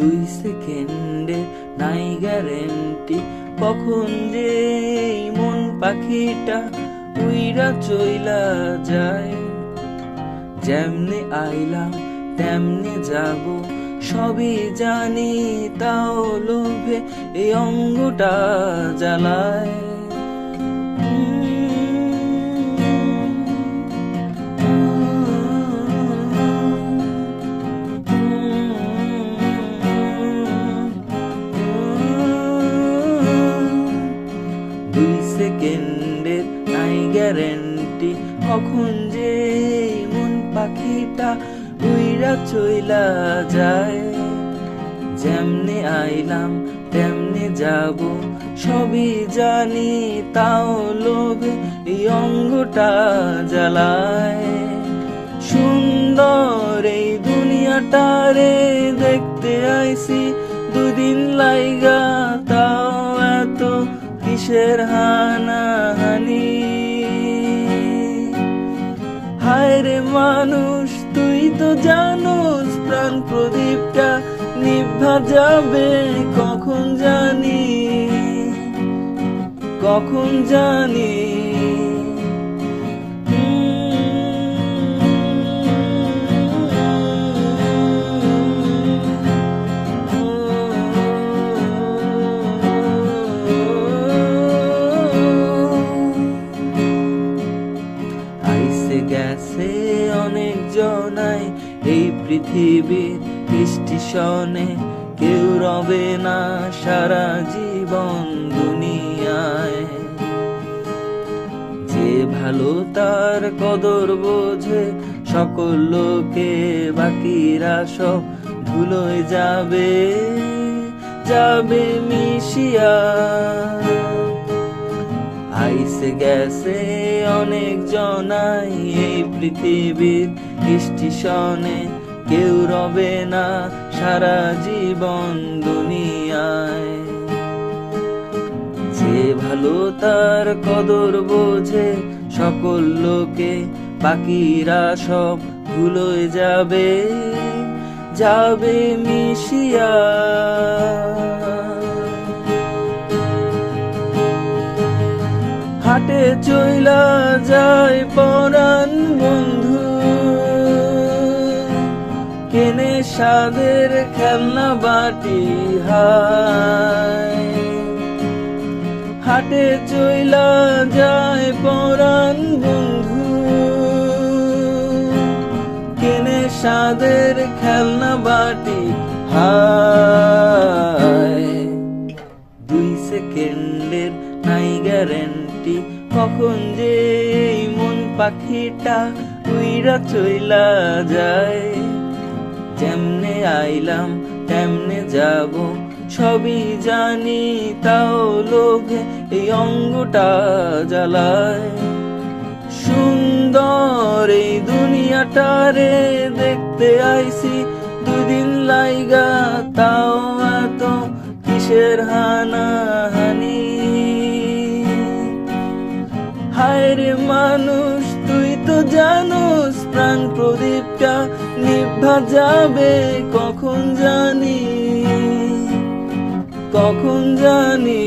দুই সেকেন্ডে, নাই গ্যারেন্টি কখন যে মন পাখিটা উইরা চইলা যায়। যেমনি আইলাম, তেমনি যাব। সবই জানি, তাও লোভে এই অঙ্গটা জ্বালায়। গ্যারেন্টি কখন যে মন পাখিটা উইরা চইলা যায়। যেমনে আইলাম, তেমনে যাব, সবই জানি তাও লোভে এই অঙ্গটা জ্বালায়। সুন্দর এই দুনিয়াটারে দেখতে আইছি, দুদিন লাইগা তাও এত কিসের হানাহানি? মানুষ তুই তো জানোস প্রাণ প্রদীপটা নিভা যাবে কখন জানি কখন জানি। পৃথিবীর স্টেশনে কেউ রবে না সারা জীবন দুনিয়ায়। যে ভালো তার কদর বোঝে, সকল লোকে বাকিরা সব ধুলোয় যাবে যাবে মিশিয়া। আইসে গেছে অনেক জনাই এই পৃথিবীর স্টেশনে কেউ রবে না সারা জীবন দুনিয়ায়। যে ভালো তার কদর বোঝে, সকল লোকে বাকিরা সব ভুলোয় যাবে যাবে মিশিয়া। হাটে চইলা যায় পরাণ বন্ধু কেনে সাদের খেলনা বাটি হায়। হাটে চইলা যায় পরাণ বন্ধু। কেনে সাদের খেলনা বাটি হায়। দুই সেকেন্ডের নাই গ্যারেন্টি, কখন যে মন পাখিটা উইরা চইলা যায়। যেমনে আইলাম, তেমনে যাব। সবই জানি তাও লোভে এই অঙ্গটা জ্বালায়। সুন্দর এই দুনিয়াটারে দেখতে আইছি দুদিন লাইগা তাও এত কিসের হানাহানি। হায় রে মানুষ প্রাণ প্রদীপটা নিভা যাবে কখন জানি কখন জানি।